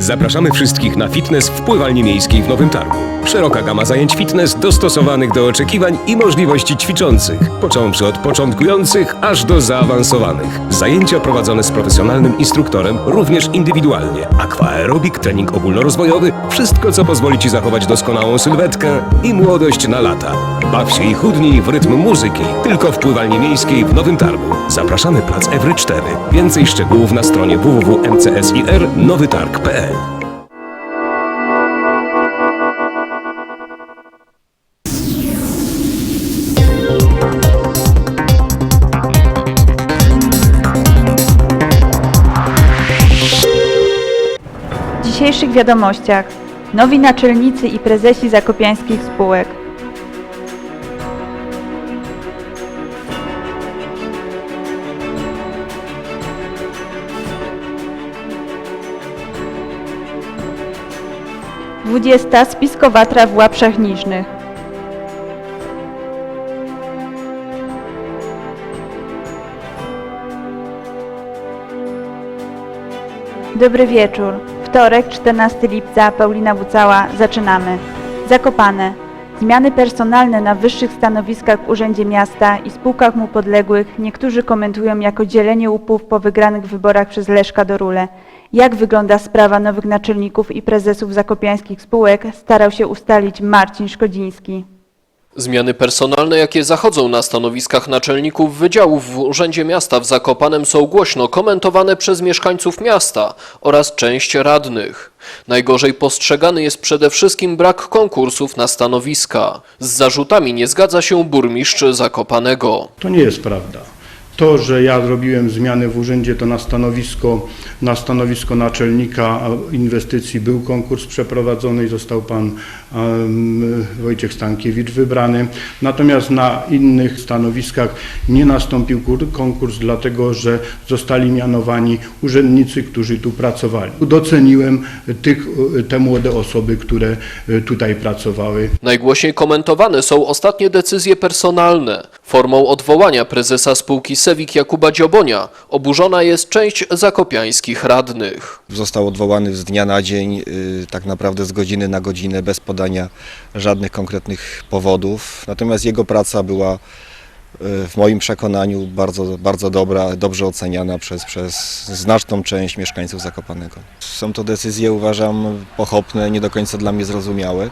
Zapraszamy wszystkich na fitness w pływalni miejskiej w Nowym Targu. Szeroka gama zajęć fitness dostosowanych do oczekiwań i możliwości ćwiczących, począwszy od początkujących aż do zaawansowanych. Zajęcia prowadzone z profesjonalnym instruktorem, również indywidualnie. Aquaerobik, trening ogólnorozwojowy, wszystko co pozwoli Ci zachować doskonałą sylwetkę i młodość na lata. Baw się i chudnij w rytm muzyki, tylko w pływalni miejskiej w Nowym Targu. Zapraszamy plac Ewry 4. Więcej szczegółów na stronie www.mcsir.nowytarg.pl W dzisiejszych wiadomościach nowi naczelnicy i prezesi zakopiańskich spółek. Dwudziesta spiskowatra w Łapszach Niżnych. Dobry wieczór. Wtorek, 14 lipca, Paulina Wucała. Zaczynamy. Zakopane. Zmiany personalne na wyższych stanowiskach w Urzędzie Miasta i spółkach mu podległych niektórzy komentują jako dzielenie łupów po wygranych wyborach przez Leszka Dorule. Jak wygląda sprawa nowych naczelników i prezesów zakopiańskich spółek, starał się ustalić Marcin Szkodziński. Zmiany personalne, jakie zachodzą na stanowiskach naczelników wydziałów w Urzędzie Miasta w Zakopanem są głośno komentowane przez mieszkańców miasta oraz część radnych. Najgorzej postrzegany jest przede wszystkim brak konkursów na stanowiska. Z zarzutami nie zgadza się burmistrz Zakopanego. To nie jest prawda. To, że ja zrobiłem zmiany w urzędzie, to na stanowisko, na stanowisko naczelnika inwestycji był konkurs przeprowadzony i został pan em, Wojciech Stankiewicz wybrany. Natomiast na innych stanowiskach nie nastąpił kur- konkurs, dlatego że zostali mianowani urzędnicy, którzy tu pracowali. Doceniłem tych, te młode osoby, które e, tutaj pracowały. Najgłośniej komentowane są ostatnie decyzje personalne. Formą odwołania prezesa spółki Sewik Jakuba Dziobonia oburzona jest część zakopiańskich radnych. Został odwołany z dnia na dzień, y, tak naprawdę z godziny na godzinę, bez podania żadnych konkretnych powodów. Natomiast jego praca była y, w moim przekonaniu bardzo, bardzo dobra, dobrze oceniana przez, przez znaczną część mieszkańców Zakopanego. Są to decyzje, uważam, pochopne, nie do końca dla mnie zrozumiałe.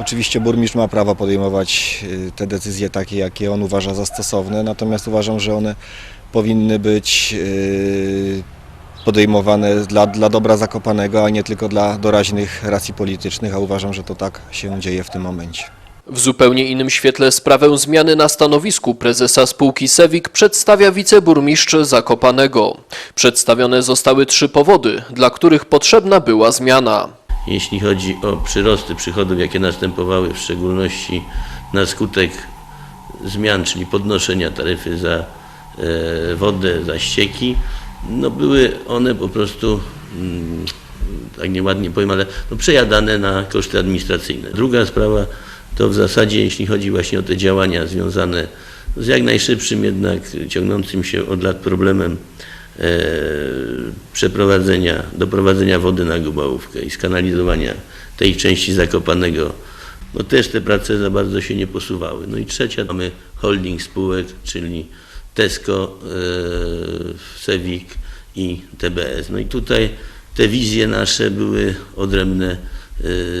Oczywiście burmistrz ma prawo podejmować y, te decyzje takie, jakie on uważa za stosowne, natomiast uważam, że one powinny być y, podejmowane dla, dla dobra Zakopanego, a nie tylko dla doraźnych racji politycznych, a uważam, że to tak się dzieje w tym momencie. W zupełnie innym świetle sprawę zmiany na stanowisku prezesa spółki Sewik przedstawia wiceburmistrz Zakopanego. Przedstawione zostały trzy powody, dla których potrzebna była zmiana. Jeśli chodzi o przyrosty przychodów, jakie następowały w szczególności na skutek zmian, czyli podnoszenia taryfy za e, wodę, za ścieki, no były one po prostu, mm, tak nieładnie powiem, ale no przejadane na koszty administracyjne. Druga sprawa to w zasadzie, jeśli chodzi właśnie o te działania związane z jak najszybszym jednak ciągnącym się od lat problemem przeprowadzenia, doprowadzenia wody na Gubałówkę i skanalizowania tej części Zakopanego, no też te prace za bardzo się nie posuwały. No i trzecia, mamy holding spółek, czyli Tesco, e, Sewik i TBS. No i tutaj te wizje nasze były odrębne e,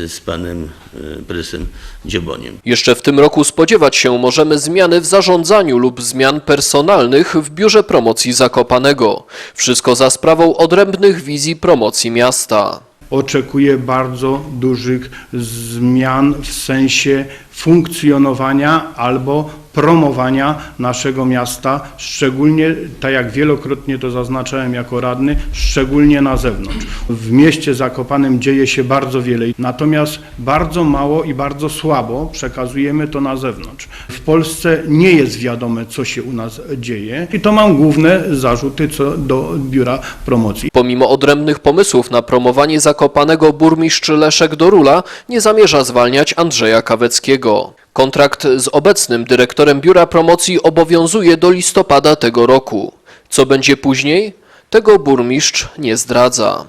z panem e, prezesem Dzioboniem. Jeszcze w tym roku spodziewać się możemy zmiany w zarządzaniu lub zmian personalnych w Biurze Promocji Zakopanego. Wszystko za sprawą odrębnych wizji promocji miasta. oczekuję bardzo dużych zmian w sensie funkcjonowania albo promowania naszego miasta, szczególnie, tak jak wielokrotnie to zaznaczałem jako radny, szczególnie na zewnątrz. W mieście Zakopanem dzieje się bardzo wiele, natomiast bardzo mało i bardzo słabo przekazujemy to na zewnątrz. W Polsce nie jest wiadome, co się u nas dzieje i to mam główne zarzuty co do Biura Promocji. Pomimo odrębnych pomysłów na promowanie Zakopanego burmistrz Leszek Dorula nie zamierza zwalniać Andrzeja Kaweckiego. Kontrakt z obecnym dyrektorem Biura Promocji obowiązuje do listopada tego roku. Co będzie później? Tego burmistrz nie zdradza.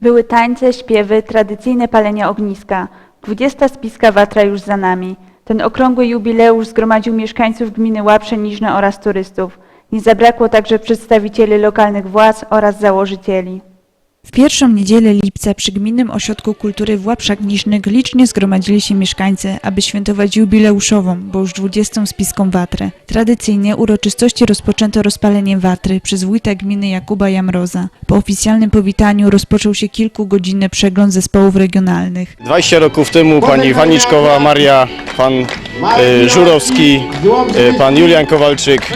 Były tańce, śpiewy, tradycyjne palenie ogniska. 20 spiska Watra już za nami. Ten okrągły jubileusz zgromadził mieszkańców gminy Łaprzeniżne oraz turystów. Nie zabrakło także przedstawicieli lokalnych władz oraz założycieli. W pierwszą niedzielę lipca przy Gminnym Ośrodku Kultury w Łapszach Niżnych licznie zgromadzili się mieszkańcy, aby świętować jubileuszową, bo już 20. spiską Watrę. Tradycyjnie uroczystości rozpoczęto rozpaleniem Watry przez wójta gminy Jakuba Jamroza. Po oficjalnym powitaniu rozpoczął się kilkugodzinny przegląd zespołów regionalnych. 20 roków temu pani Waniczkowa, Maria, pan e, Żurowski, e, pan Julian Kowalczyk, e,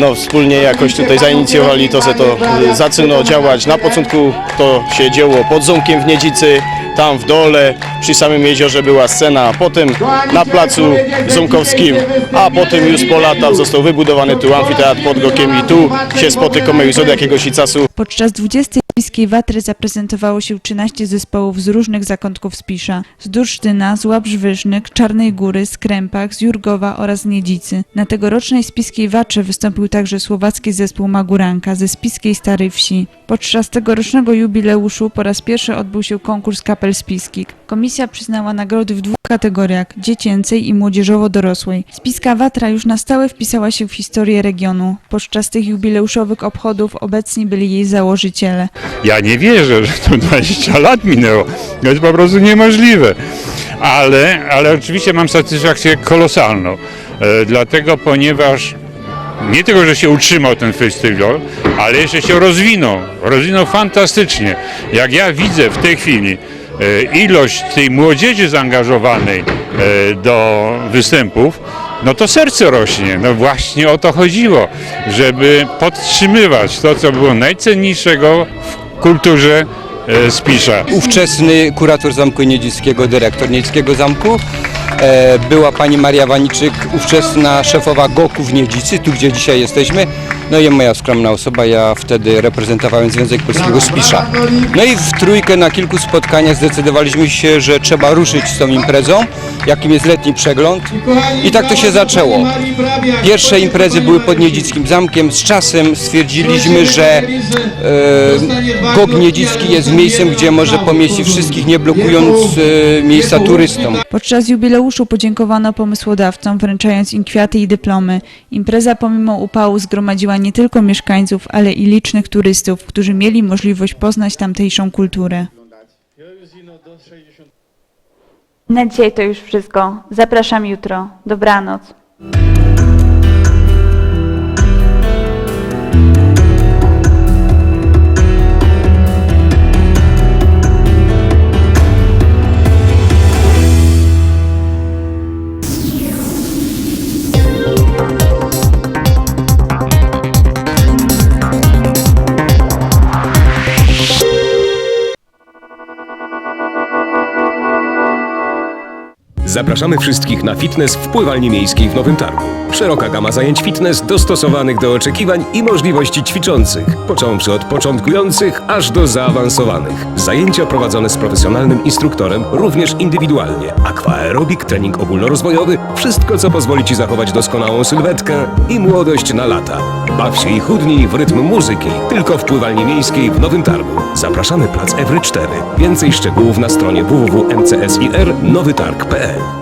no wspólnie jakoś tutaj zainicjowali to, że to e, zaczynało działać. Na początku to się dzieło pod Ząbkiem w Niedzicy, tam w dole, przy samym jeziorze była scena, potem na placu Ząbkowskim, a potem już po latach został wybudowany tu amfiteatr pod Gokiem i tu się spotykamy już od jakiegoś czasu. Podczas 20. Spiskiej Watry zaprezentowało się 13 zespołów z różnych zakątków Spisza. Z Dursztyna, z Łapsz Wyżnych, Czarnej Góry, z Krępach, z Jurgowa oraz Niedzicy. Na tegorocznej Spiskiej Watrze wystąpił także słowacki zespół Maguranka ze Spiskiej Starej Wsi. Podczas tegorocznego jubileuszu po raz pierwszy odbył się konkurs kapel spiskich. Komisja przyznała nagrody w dwóch kategoriach dziecięcej i młodzieżowo-dorosłej. Spiska Watra już na stałe wpisała się w historię regionu. Podczas tych jubileuszowych obchodów obecni byli jej założyciele. Ja nie wierzę, że to 20 lat minęło. To jest po prostu niemożliwe. Ale, ale oczywiście mam satysfakcję kolosalną. E, dlatego, ponieważ nie tylko, że się utrzymał ten festiwal, ale jeszcze się rozwinął. Rozwinął fantastycznie. Jak ja widzę w tej chwili ilość tej młodzieży zaangażowanej e, do występów, no to serce rośnie. No właśnie o to chodziło, żeby podtrzymywać to, co było najcenniejszego w kulturze e, Spisza. ówczesny kurator Zamku Niedzickiego, dyrektor Niedzickiego Zamku. E, była pani Maria Waniczyk, ówczesna szefowa GOK-u w Niedzicy, tu gdzie dzisiaj jesteśmy. No i moja skromna osoba, ja wtedy reprezentowałem Związek Polskiego Spisza. No i w trójkę na kilku spotkaniach zdecydowaliśmy się, że trzeba ruszyć z tą imprezą, jakim jest letni przegląd. I tak to się zaczęło. Pierwsze imprezy były pod Niedzickim Zamkiem. Z czasem stwierdziliśmy, że e, GOK Niedzicki jest miejscem, gdzie może pomieścić wszystkich, nie blokując e, miejsca turystom. Podczas jubileuszu podziękowano pomysłodawcom, wręczając im kwiaty i dyplomy. Impreza pomimo upału zgromadziła nie tylko mieszkańców, ale i licznych turystów, którzy mieli możliwość poznać tamtejszą kulturę. Na dzisiaj to już wszystko. Zapraszam jutro. Dobranoc. Zapraszamy wszystkich na fitness w pływalni miejskiej w Nowym Targu. Szeroka gama zajęć fitness dostosowanych do oczekiwań i możliwości ćwiczących, począwszy od początkujących aż do zaawansowanych. Zajęcia prowadzone z profesjonalnym instruktorem, również indywidualnie. Aquaerobik, trening ogólnorozwojowy, wszystko co pozwoli Ci zachować doskonałą sylwetkę i młodość na lata. Baw się i chudnij w rytm muzyki, tylko w pływalni miejskiej w Nowym Targu. Zapraszamy plac Ewry 4. Więcej szczegółów na stronie www.mcsir nowytarg.pl